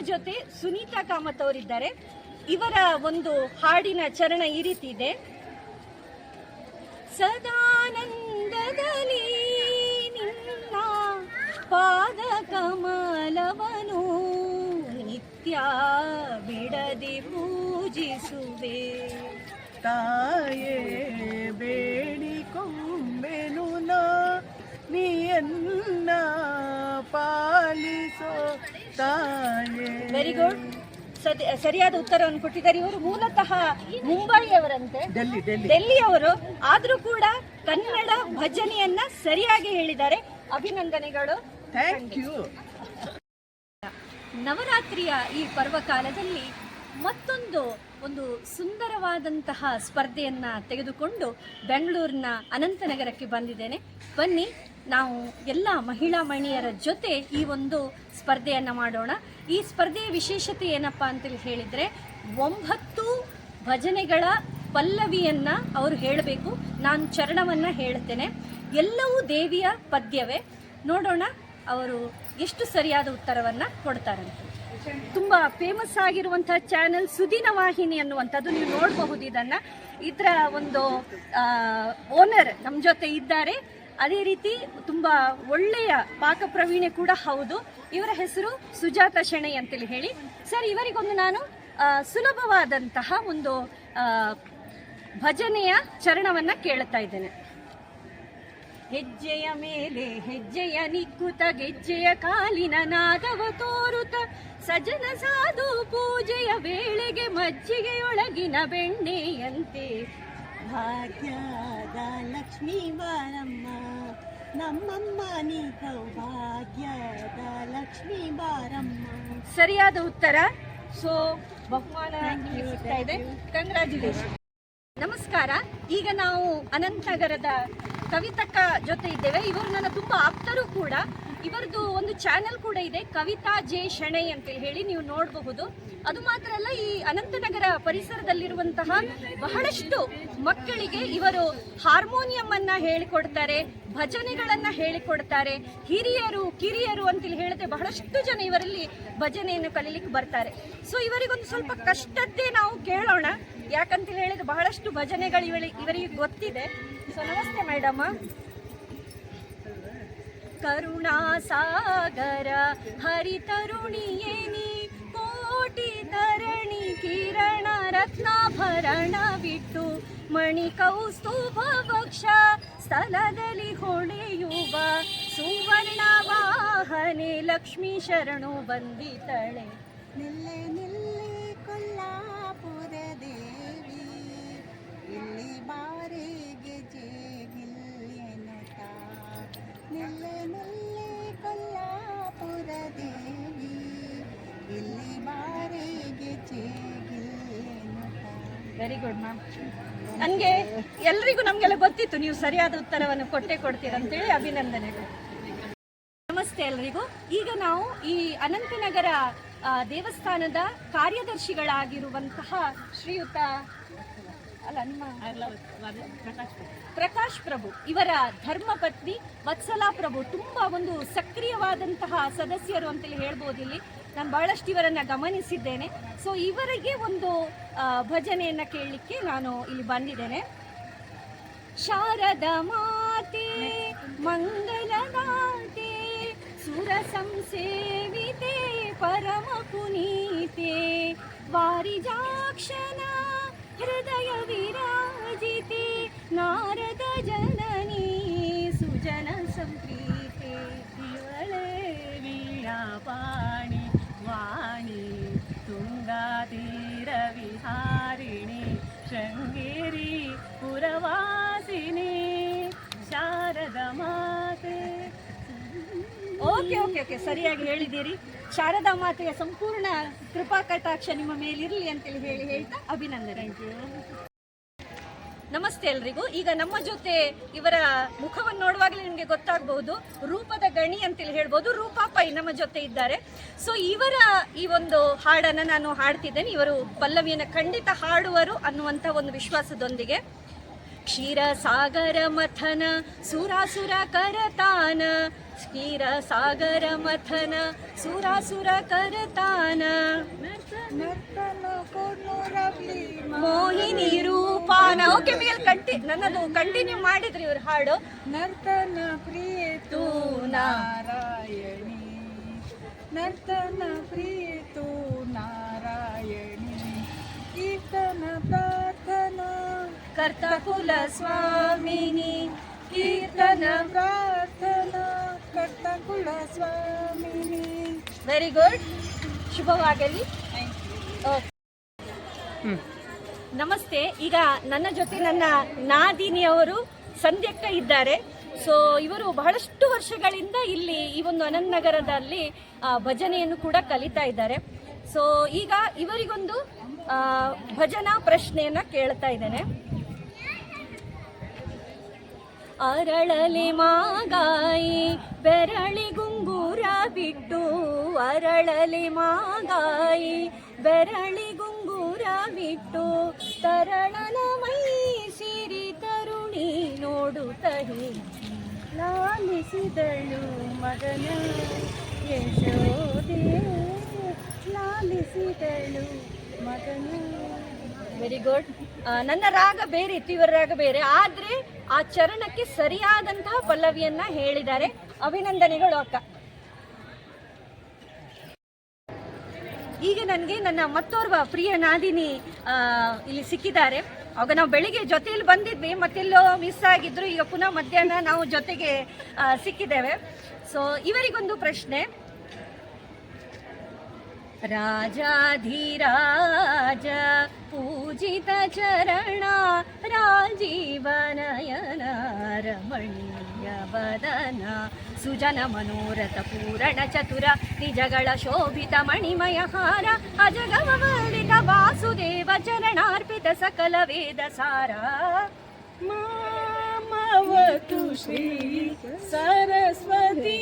ಜೊತೆ ಸುನೀತಾ ಕಾಮತ್ ಅವರಿದ್ದಾರೆ. ಇವರ ಒಂದು ಹಾಡಿನ ಚರಣ ಈ ರೀತಿ ಇದೆ. ಸದಾನಂದದಲ್ಲಿ ನಿನ್ನ ಪಾದ ಕಮಲವನು ನಿತ್ಯ ಬಿಡದೆ ಪೂಜಿಸುವೆ. ತಾಯೇ, ಬೇಡಿಕೊಂಬೆನು ನಾ, ನೀ ತಾಯೇ ವೆರಿ ಗುಡ್ ಸರಿಯಾದ ಉತ್ತರವನ್ನು ಕೊಟ್ಟಿದ್ದಾರೆ. ಇವರು ಮೂಲತಃ ಮುಂಬೈಯವರಂತೆ ಡೆಲ್ಲಿ ಡೆಲ್ಲಿ. ಡೆಲ್ಲಿಯವರು ಆದ್ರೂ ಕೂಡ ಕನ್ನಡ ಭಜನೆಯನ್ನ ಸರಿಯಾಗಿ ಹೇಳಿದ್ದಾರೆ. ಅಭಿನಂದನೆಗಳು. ಥ್ಯಾಂಕ್ ಯು ನವರಾತ್ರಿಯ ಈ ಪರ್ವಕಾಲದಲ್ಲಿ ಮತ್ತೊಂದು ಒಂದು ಸುಂದರವಾದಂತಹ ಸ್ಪರ್ಧೆಯನ್ನ ತೆಗೆದುಕೊಂಡು ಬೆಂಗಳೂರಿನ ಅನಂತನಗರಕ್ಕೆ ಬಂದಿದ್ದೇನೆ. ಬನ್ನಿ ನಾವು ಎಲ್ಲ ಮಹಿಳಾ ಮಣಿಯರ ಜೊತೆ ಈ ಒಂದು ಸ್ಪರ್ಧೆಯನ್ನು ಮಾಡೋಣ. ಈ ಸ್ಪರ್ಧೆಯ ವಿಶೇಷತೆ ಏನಪ್ಪ ಅಂತೇಳಿ ಹೇಳಿದ್ರೆ ಒಂಬತ್ತು ಭಜನೆಗಳ ಪಲ್ಲವಿಯನ್ನ ಅವರು ಹೇಳಬೇಕು. ನಾನು ಚರಣವನ್ನ ಹೇಳ್ತೇನೆ. ಎಲ್ಲವೂ ದೇವಿಯ ಪದ್ಯವೇ. ನೋಡೋಣ ಅವರು ಎಷ್ಟು ಸರಿಯಾದ ಉತ್ತರವನ್ನು ಕೊಡ್ತಾರಂತೆ. ತುಂಬಾ ಫೇಮಸ್ ಆಗಿರುವಂಥ ಚಾನೆಲ್ ಸುದಿನ ವಾಹಿನಿ ಅನ್ನುವಂಥದ್ದು ನೀವು ನೋಡಬಹುದು ಇದನ್ನ ಇದರ ಒಂದು ಓನರ್ ನಮ್ಮ ಜೊತೆ ಇದ್ದಾರೆ. ಅದೇ ರೀತಿ ತುಂಬಾ ಒಳ್ಳೆಯ ಪಾಕ ಪ್ರವೀಣೆ ಕೂಡ ಹೌದು. ಇವರ ಹೆಸರು ಸುಜಾತ ಶೆಣೈ ಅಂತೇಳಿ ಹೇಳಿ. ಸರ್, ಇವರಿಗೊಂದು ನಾನು ಸುಲಭವಾದಂತಹ ಒಂದು ಭಜನೆಯ ಚರಣವನ್ನ ಕೇಳುತ್ತಾ ಇದ್ದೇನೆ. ಹೆಜ್ಜೆಯ ಮೇಲೆ ಹೆಜ್ಜೆಯ ನಿಕ್ಕುತ, ಗೆಜ್ಜೆಯ ಕಾಲಿನ ನಾದವ ತೋರುತ, ಸಜನ ಸಾಧು ಪೂಜೆಯ ವೇಳೆಗೆ ಮಜ್ಜಿಗೆಯೊಳಗಿನ ಬೆಣ್ಣೆಯಂತೆ. ಭಾಗ್ಯದ ಲಕ್ಷ್ಮೀ ಬಾರಮ್ಮ ನಮ್ಮಮ್ಮ ನೀ ಭಾಗ್ಯದ ಲಕ್ಷ್ಮೀ ಬಾರಮ್ಮ. ಸರಿಯಾದ ಉತ್ತರ. ಸೊ ಬಹುಮಾನ ನಿಮಗೆ ಸಿಗ್ತಾ ಇದೆ. ಕಂಗ್ರ್ಯಾಚುಲೇಷನ್ ನಮಸ್ಕಾರ. ಈಗ ನಾವು ಅನಂತನಗರದ ಕವಿತಕ್ಕ ಜೊತೆ ಇದ್ದೇವೆ. ಇವರು ನನ್ನ ತುಂಬಾ ಆಪ್ತರು ಕೂಡ. ಇವರದ್ದು ಒಂದು ಚಾನೆಲ್ ಕೂಡ ಇದೆ. ಕವಿತಾ ಜೆ ಶೆಣೈ ಅಂತ ಹೇಳಿ ನೀವು ನೋಡಬಹುದು. ಅದು ಮಾತ್ರ ಅಲ್ಲ ಈ ಅನಂತನಗರ ಪರಿಸರದಲ್ಲಿರುವಂತಹ ಬಹಳಷ್ಟು ಮಕ್ಕಳಿಗೆ ಇವರು ಹಾರ್ಮೋನಿಯಂ ಅನ್ನ ಹೇಳಿಕೊಡ್ತಾರೆ. ಭಜನೆಗಳನ್ನ ಹೇಳಿಕೊಡ್ತಾರೆ. ಹಿರಿಯರು, ಕಿರಿಯರು ಅಂತೇಳಿ ಹೇಳಿದ್ರೆ ಬಹಳಷ್ಟು ಜನ ಇವರಲ್ಲಿ ಭಜನೆಯನ್ನು ಕಲೀಲಿಕ್ಕೆ ಬರ್ತಾರೆ. ಸೊ ಇವರಿಗೊಂದು ಸ್ವಲ್ಪ ಕಷ್ಟದ್ದೇ ನಾವು ಕೇಳೋಣ. ಯಾಕಂತ ಹೇಳಿದ್ರೆ ಬಹಳಷ್ಟು ಭಜನೆಗಳು ಇವಳಿ, ಇವರಿಗೆ ಗೊತ್ತಿದೆ. ಸೊ ನಮಸ್ತೆ ಮೇಡಮ್. ಕರುಣಾಸಾಗರ ಹರಿತರುಣಿಯೇನಿ. ಕೋಟಿ ತರಣಿ ಕಿರಣ ರತ್ನಾಭರಣ ಬಿಟ್ಟು ಮಣಿ ಕೌಸ್ತುಭ ವಕ್ಷ ಸ್ಥಳದಲ್ಲಿ ಹೊಳೆಯುವ ಸುವರ್ಣ ವಾಹನೆ ಲಕ್ಷ್ಮೀ ಶರಣು ಬಂದಿತಳೆ. ನಿಲ್ಲೆ ನಿಲ್ಲೆ ಕೊಲ್ಲಾಪುರ ದೇವಿ, ಇಲ್ಲಿ ಬಾರಿಗೆ ನಟ ನಿಲ್ಲೆ ನಿಲ್ಲೆ ಕೊಲ್ಲಾಪುರ ದೇವಿ, ಇಲ್ಲಿ ವೆರಿ ಗುಡ್ ಮ್ಯಾಮ್ ನನಗೆ ಎಲ್ರಿಗೂ ನಮಗೆಲ್ಲ ಗೊತ್ತಿತ್ತು, ನೀವು ಸರಿಯಾದ ಉತ್ತರವನ್ನು ಕೊಟ್ಟೆ ಕೊಡ್ತೀರ ಅಂತೇಳಿ ಅಭಿನಂದನೆಗಳು ನಮಸ್ತೆ ಎಲ್ರಿಗೂ. ಈಗ ನಾವು ಈ ಅನಂತನಗರ ದೇವಸ್ಥಾನದ ಕಾರ್ಯದರ್ಶಿಗಳಾಗಿರುವಂತಹ ಶ್ರೀಯುತ, ಅಲ್ಲ, ನಿಮ್ಮ ಪ್ರಕಾಶ್ ಪ್ರಭು, ಇವರ ಧರ್ಮಪತ್ನಿ ವತ್ಸಲಾ ಪ್ರಭು, ತುಂಬಾ ಒಂದು ಸಕ್ರಿಯವಾದಂತಹ ಸದಸ್ಯರು ಅಂತೇಳಿ ಹೇಳ್ಬೋದು ಇಲ್ಲಿ. ನಾನು ಬಹಳಷ್ಟು ಇವರನ್ನ ಗಮನಿಸಿದ್ದೇನೆ. ಸೊ ಇವರಿಗೆ ಒಂದು ಭಜನೆಯನ್ನು ಕೇಳಲಿಕ್ಕೆ ನಾನು ಇಲ್ಲಿ ಬಂದಿದ್ದೇನೆ. ಶಾರದ ಮಾತೆ ಮಂಗಲದಾತೆ ಸುರ ಸಂಸೇವಿತೆ, ಪರಮ ಪುನೀತೆ, ವಾರಿಜಾಕ್ಷನ ಹೃದಯ ವಿರಾಜಿತೆ, ನಾರದ ಜನನಿ ಶೃಂಗೇರಿ ಪುರವಾಸಿನಿ ಶಾರದ ಮಾತೆ. ಓಕೆ ಓಕೆ ಓಕೆ ಸರಿಯಾಗಿ ಹೇಳಿದ್ದೀರಿ. ಶಾರದಾ ಮಾತೆಯ ಸಂಪೂರ್ಣ ಕೃಪಾ ಕಟಾಕ್ಷ ನಿಮ್ಮ ಮೇಲಿರಲಿ ಅಂತೇಳಿ ಹೇಳಿ ಹೇಳ್ತಾ ಅಭಿನಂದನೆ. ನಮಸ್ತೆ ಎಲ್ರಿಗೂ. ಈಗ ನಮ್ಮ ಜೊತೆ ಇವರ ಮುಖವನ್ನು ನೋಡುವಾಗಲೇ ನಿಮಗೆ ಗೊತ್ತಾಗಬಹುದು. ರೂಪದ ಗಣಿ ಅಂತೇಳಿ ಹೇಳ್ಬೋದು. ರೂಪಾ ಪೈ ನಮ್ಮ ಜೊತೆ ಇದ್ದಾರೆ. ಸೊ ಇವರ ಈ ಒಂದು ಹಾಡನ್ನು ನಾನು ಹಾಡ್ತಿದ್ದೇನೆ. ಇವರು ಪಲ್ಲವಿಯನ್ನು ಖಂಡಿತ ಹಾಡುವರು ಅನ್ನುವಂಥ ಒಂದು ವಿಶ್ವಾಸದೊಂದಿಗೆ. ಕ್ಷೀರ ಸಾಗರ ಮಥನ, ಸುರಾಸುರ ಕರತಾನ. ಕ್ಷೀರ ಸಾಗರ ಮಥನ, ಸುರಾಸುರ ಕರತಾನ. ಮೋಹಿನಿ ರೂಪಾನ. ಓಕೆ ಮೇಲ್ ಕಂಟಿ ನನ್ನದು ಕಂಟಿನ್ಯೂ ಮಾಡಿದ್ರಿ ಇವ್ರ ಹಾಡು. ನರ್ತನ ಪ್ರಿಯತು ನಾರಾಯಣಿ. ನರ್ತನ ಪ್ರಿಯತು ನಾರಾಯಣಿ. ಕೀರ್ತನ ಪ್ರಾರ್ಥನಾ. ಕರ್ತ ಕುಲ ಸ್ವಾಮಿನಿ. ಕೀರ್ತನ ಪ್ರಾರ್ಥನಾ. ಕರ್ತ ಕುಲ ಸ್ವಾಮಿನಿ. ವೆರಿ ಗುಡ್ ಶುಭವಾಗಲಿ. ನಮಸ್ತೆ. ಈಗ ನನ್ನ ಜೊತೆ ನನ್ನ ನಾದಿನಿ ಅವರು ಸಂಧ್ಯಕ್ಕ ಇದ್ದಾರೆ. ಸೊ ಇವರು ಬಹಳಷ್ಟು ವರ್ಷಗಳಿಂದ ಇಲ್ಲಿ ಈ ಒಂದು ಅನಂತ ನಗರದಲ್ಲಿ ಆ, ಭಜನೆಯನ್ನು ಕೂಡ ಕಲಿತಾ ಇದ್ದಾರೆ. ಸೊ ಈಗ ಇವರಿಗೊಂದು ಭಜನಾ ಪ್ರಶ್ನೆಯನ್ನ ಕೇಳ್ತಾ ಇದ್ದೇನೆ. ಅರಳಲಿ ಮಾಗಾಯಿ ಬೆರಳಿ ಗುಂಗೂರ ಬಿಟ್ಟು ಅರಳಲಿ ಮಾಗಾಯಿ ಬೆರಳಿ ಗುಂಗೂರ ಬಿಟ್ಟು ತರಳನ ಮೈ ಸಿರಿ ತರುಣಿ ನೋಡುತ್ತಹಿ ಲಾಲಿಸಿದಳು ಮಗನ ಯಶೋದೆ ಲಾಲಿಸಿದಳು ಮಗನ ವೆರಿ ಗುಡ್ ನನ್ನ ರಾಗ ಬೇರೆ ಇತ್ತು ಇವರ ರಾಗ ಬೇರೆ. ಆದ್ರೆ ಆ ಚರಣಕ್ಕೆ ಸರಿಯಾದಂತಹ ಪಲ್ಲವಿಯನ್ನ ಹೇಳಿದ್ದಾರೆ. ಅಭಿನಂದನೆಗಳು ಅಕ್ಕ ಈಗ ನನಗೆ ನನ್ನ ಮತ್ತೋರ್ವ ಪ್ರಿಯ ನಾದಿನಿ ಇಲ್ಲಿ ಸಿಕ್ಕಿದ್ದಾರೆ. ಆಗ ನಾವು ಬೆಳಿಗ್ಗೆ ಜೊತೆಯಲ್ಲಿ ಬಂದಿದ್ವಿ, ಮತ್ತೆಲ್ಲೋ ಮಿಸ್ ಆಗಿದ್ರು, ಈಗ ಪುನಃ ಮಧ್ಯಾಹ್ನ ನಾವು ಜೊತೆಗೆ ಸಿಕ್ಕಿದ್ದೇವೆ. ಸೊ ಇವರಿಗೊಂದು ಪ್ರಶ್ನೆ. ರಾಜಾಧಿರಾಜ ಪೂಜಿತ ಚರಣ ರಾಜೀವನಯನ ರಮಣೀಯ ವದನ. ಸುಜನ ಮನೋರಥ ಪೂರಣ ಚತುರ ನಿಜಗಳ ಶೋಭಿತ ಮಣಿಮಯ ಹಾರ ಅಜಗಮವರ್ಣಿತ ವಾಸುದೇವ ಚರಣಾರ್ಪಿತ ಸಕಲ ವೇದ ಸಾರ ಮಾಮವತು ಶ್ರೀ ಸರಸ್ವತಿ.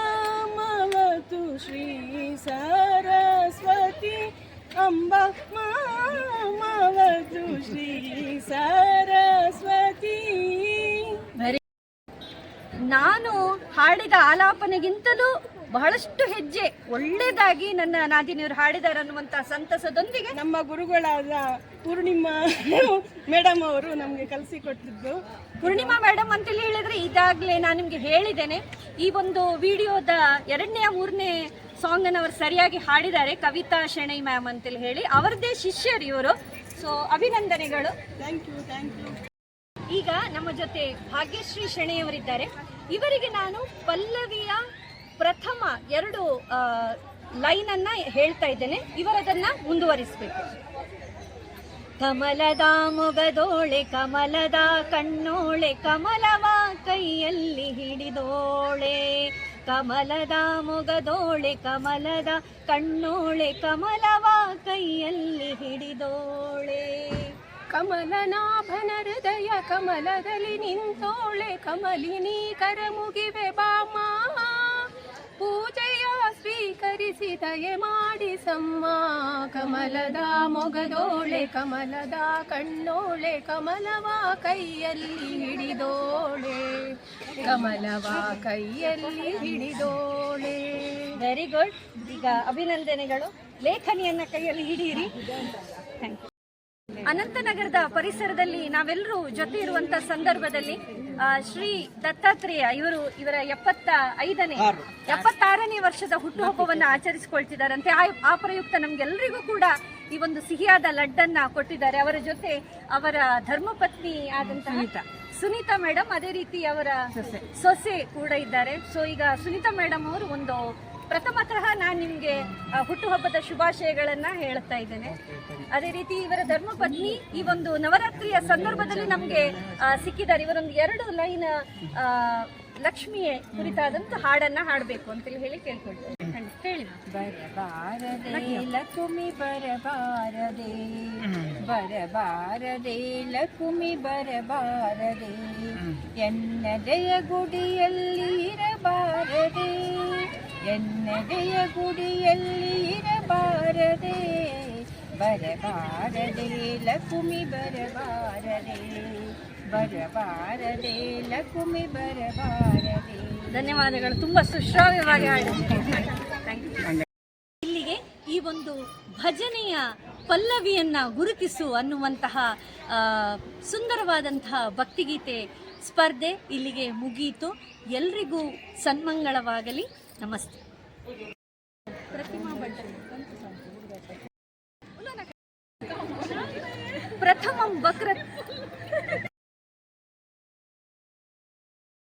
ಮಾಮವತು ಶ್ರೀ ಸರಸ್ವತಿ ಅಂಬ ಮಾಮವತು ಶ್ರೀ ಸರಸ್ವತಿ ನಾನು ಹಾಡಿದ ಆಲಾಪನೆಗಿಂತಲೂ ಬಹಳಷ್ಟು ಹೆಜ್ಜೆ ಒಳ್ಳೆಯದಾಗಿ ನನ್ನ ನಾದಿನಿಯವರು ಹಾಡಿದಾರೆ ಅನ್ನುವಂತ ಸಂತಸದೊಂದಿಗೆ ನಮ್ಮ ಗುರುಗಳಾದ ಪೂರ್ಣಿಮಾ ಮೇಡಮ್ ಅವರು ನಮಗೆ ಕಲಿಸಿಕೊಟ್ಟಿದ್ದು ಪೂರ್ಣಿಮಾ ಮೇಡಮ್ ಅಂತೇಳಿ ಹೇಳಿದ್ರೆ ಇದಾಗಲೇ ನಾನು ನಿಮಗೆ ಹೇಳಿದ್ದೇನೆ. ಈ ಒಂದು ವಿಡಿಯೋದ ಎರಡನೇ ಮೂರನೇ ಸಾಂಗ್ ಅನ್ನು ಅವರು ಸರಿಯಾಗಿ ಹಾಡಿದ್ದಾರೆ ಕವಿತಾ ಶೆಣೈ ಮ್ಯಾಮ್ ಅಂತೇಳಿ ಹೇಳಿ. ಅವರದೇ ಶಿಷ್ಯರು ಇವರು ಸೊ ಅಭಿನಂದನೆಗಳು. ಥ್ಯಾಂಕ್ ಯು ಥ್ಯಾಂಕ್ ಯು ಈಗ ನಮ್ಮ ಜೊತೆ ಭಾಗ್ಯಶ್ರೀ ಶೆಣೆಯವರಿದ್ದಾರೆ ಇವರಿಗೆ ನಾನು ಪಲ್ಲವಿಯ ಪ್ರಥಮ ಎರಡು ಲೈನ್ ಅನ್ನ ಹೇಳ್ತಾ ಇದ್ದೇನೆ. ಇವರದನ್ನ ಮುಂದುವರಿಸಬೇಕು. ಕಮಲದ ಮುಗದೋಳೆ, ಕಮಲದ ಕಣ್ಣೋಳೆ, ಕಮಲವ ಕೈಯಲ್ಲಿ ಹಿಡಿದೋಳೆ. ಕಮಲದ ಮುಗದೋಳೆ, ಕಮಲದ ಕಣ್ಣೋಳೆ, ಕಮಲವ ಕೈಯಲ್ಲಿ ಹಿಡಿದೋಳೆ. ಕಮಲನಾಭನ ಹೃದಯ ಕಮಲದಲ್ಲಿ ನಿಂತೋಳೆ ಕಮಲಿನಿ ಕರ ಮುಗಿವೆ ಬಾಮ ಪೂಜೆಯ ಸ್ವೀಕರಿಸಿ ದಯೆ ಮಾಡಿಸಮ್ಮ ಕಮಲದ ಮೊಗದೋಳೆ, ಕಮಲದ ಕಣ್ಣೋಳೆ, ಕಮಲವ ಕೈಯಲ್ಲಿ ಹಿಡಿದೋಳೆ, ಕಮಲವ ಕೈಯಲ್ಲಿ ಹಿಡಿದೋಳೆ. ವೆರಿ ಗುಡ್ ಈಗ ಅಭಿನಂದನೆಗಳು. ಲೇಖನಿಯನ್ನ ಕೈಯಲ್ಲಿ ಹಿಡಿಯಿರಿ. ಥ್ಯಾಂಕ್ ಯು ಅನಂತನಗರದ ಪರಿಸರದಲ್ಲಿ ನಾವೆಲ್ಲರೂ ಜೊತೆ ಇರುವಂತ ಸಂದರ್ಭದಲ್ಲಿ ಶ್ರೀ ದತ್ತಾತ್ರೇಯ ಇವರು ಇವರ ಎಪ್ಪತ್ತ ಐದನೇ ಎಪ್ಪತ್ತಾರನೇ ವರ್ಷದ ಹುಟ್ಟುಹಬ್ಬವನ್ನು ಆಚರಿಸಿಕೊಳ್ತಿದ್ದಾರಂತೆ. ಆ ಆ ಪ್ರಯುಕ್ತ ನಮ್ಗೆಲ್ರಿಗೂ ಕೂಡ ಈ ಒಂದು ಸಿಹಿಯಾದ ಲಡ್ಡನ್ನ ಕೊಟ್ಟಿದ್ದಾರೆ. ಅವರ ಜೊತೆ ಅವರ ಧರ್ಮಪತ್ನಿ ಆದಂತಹ ಸುನೀತಾ. ಮೇಡಮ್ ಅದೇ ರೀತಿ ಅವರ ಸೊಸೆ. ಕೂಡ ಇದ್ದಾರೆ. ಸೊ ಈಗ ಸುನೀತಾ ಮೇಡಮ್ ಅವರು ಒಂದು ಪ್ರಥಮತಃ ನಾನು ನಿಮಗೆ ಹುಟ್ಟುಹಬ್ಬದ ಶುಭಾಶಯಗಳನ್ನ ಹೇಳ್ತಾ ಇದ್ದೇನೆ. ಅದೇ ರೀತಿ ಇವರ ಧರ್ಮಪತ್ನಿ ಈ ಒಂದು ನವರಾತ್ರಿಯ ಸಂದರ್ಭದಲ್ಲಿ ನಮಗೆ ಸಿಕ್ಕಿದ್ದಾರೆ. ಇವರೊಂದು ಎರಡು ಲೈನ್ ಲಕ್ಷ್ಮಿಯ ಕುರಿತಾದಂತ ಹಾಡನ್ನ ಹಾಡಬೇಕು ಅಂತೇಳಿ ಹೇಳಿ ಕೇಳ್ಕೊಳ್ತೇನೆ ಖಂಡಿತ ಹೇಳಿ. ಬರಬಾರದೆ ಲಕುಮಿ ಬರಬಾರದೆ ಬರಬಾರದೆ ಲಕ್ಷ್ಮಿ ಬರಬಾರದೆ ಎನ್ನದೆಯ ಗುಡಿಯಲ್ಲಿ ಇರಬಾರದೆ. ಎನ್ನದೆಯ ಗುಡಿಯಲ್ಲಿ ಇರಬಾರದೆ, ಬರಬಾರದೆ, ಲಕುಮಿ ಬರಬಾರದೆ ಬರಬಾರದೆ, ಲಕುಮಿ ಬರಬಾರದೆ. ಧನ್ಯವಾದಗಳು. ತುಂಬಾ ಸುಶ್ರಾವ್ಯವಾಗಿ. ಇಲ್ಲಿಗೆ ಈ ಒಂದು ಭಜನೆಯ ಪಲ್ಲವಿಯನ್ನು ಗುರುತಿಸು ಅನ್ನುವಂತಹ ಸುಂದರವಾದಂತಹ ಭಕ್ತಿಗೀತೆ ಸ್ಪರ್ಧೆ ಇಲ್ಲಿಗೆ ಮುಗಿಯಿತು ಎಲ್ರಿಗೂ ಸನ್ಮಂಗಳವಾಗಲಿ. ನಮಸ್ತೆ ಪ್ರತಿಮಾ ಭಟ್ ಪ್ರಥಮಂ ವಕ್ರ